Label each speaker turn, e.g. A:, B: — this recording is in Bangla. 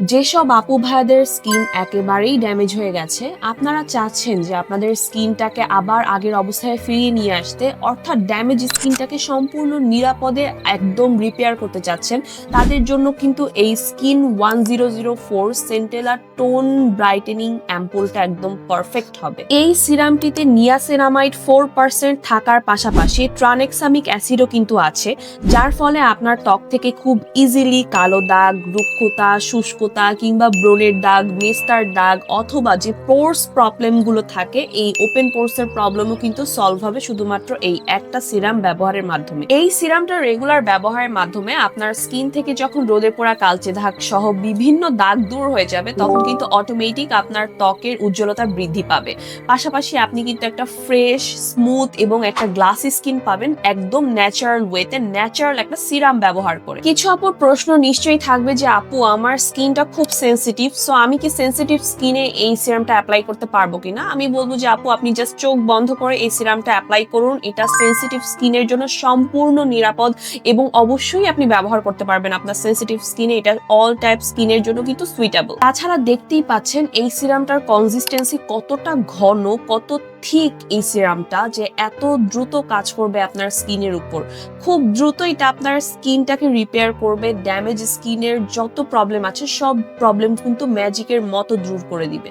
A: যেসব আপু ভাইয়াদের স্কিন একেবারেই ড্যামেজ হয়ে গেছে, আপনারা চাচ্ছেন যে আপনাদের স্কিনটাকে আবার আগের অবস্থায় ফিরিয়ে নিয়ে আসতে, অর্থাৎ ড্যামেজ স্কিনটাকে সম্পূর্ণ নিরাপদে একদম রিপেয়ার করতে চাচ্ছেন, তাদের জন্য কিন্তু এই skin one zero zero four centella tone brightening অ্যাম্পুলটা একদম পারফেক্ট হবে। এই সিরামটিতে নিয়াসেনামাইড ফোর পার্সেন্ট থাকার পাশাপাশি ট্রানেক্সামিক অ্যাসিডও কিন্তু আছে, যার ফলে আপনার ত্বক থেকে খুব ইজিলি কালো দাগ, রুক্ষতা শুষ্কতা কিংবা ব্রণের দাগ মেস্তার দাগ অথবা যে পোর্স প্রবলেমগুলো থাকে, এই ওপেন পোর্সের প্রবলেমও কিন্তু সলভ হবে শুধুমাত্র এই একটা সিরাম ব্যবহারের মাধ্যমে। এই সিরামটা রেগুলার ব্যবহারের মাধ্যমে আপনার স্কিন থেকে যখন রোদে পোড়া কালচে দাগ সহ বিভিন্ন দাগ দূর হয়ে যাবে, তখন কিন্তু অটোমেটিক আপনার ত্বকের উজ্জ্বলতা বৃদ্ধি পাবে। পাশাপাশি আপনি কিন্তু একটা ফ্রেশ স্মুথ এবং একটা গ্লাসি স্কিন পাবেন একদম ন্যাচারাল ওয়েতে ন্যাচারাল একটা সিরাম ব্যবহার করে। কিছু আপুর প্রশ্ন নিশ্চয়ই থাকবে যে, আপু, আমার স্কিনটা খুব সেনসিটিভ সো আমি কি সেনসিটিভ স্কিনে এই সিরামটা অ্যাপ্লাই করতে পারব কিনা? আমি বলব যে, আপু, আপনি জাস্ট চোখ বন্ধ করে এই সিরামটা অ্যাপ্লাই করুন। এটা সেনসিটিভ স্কিনের জন্য সম্পূর্ণ নিরাপদ এবং অবশ্যই আপনি ব্যবহার করতে পারবেন। আপনার সেনসিটিভ স্কিনে এটা অল টাইপ স্কিনের জন্য কিন্তু সুইটেবল তাছাড়া দেখতেই পাচ্ছেন, এই সিরামটার কনসিস্টেন্সি কতটা ঘন, কত ঠিক এই সিরামটা যে এত দ্রুত কাজ করবে আপনার স্কিনের উপর। খুব দ্রুত এটা আপনার স্কিনটাকে রিপেয়ার করবে ড্যামেজ স্কিনের যত প্রবলেম আছে, সব প্রবলেম কিন্তু ম্যাজিকের মতো দূর করে দিবে।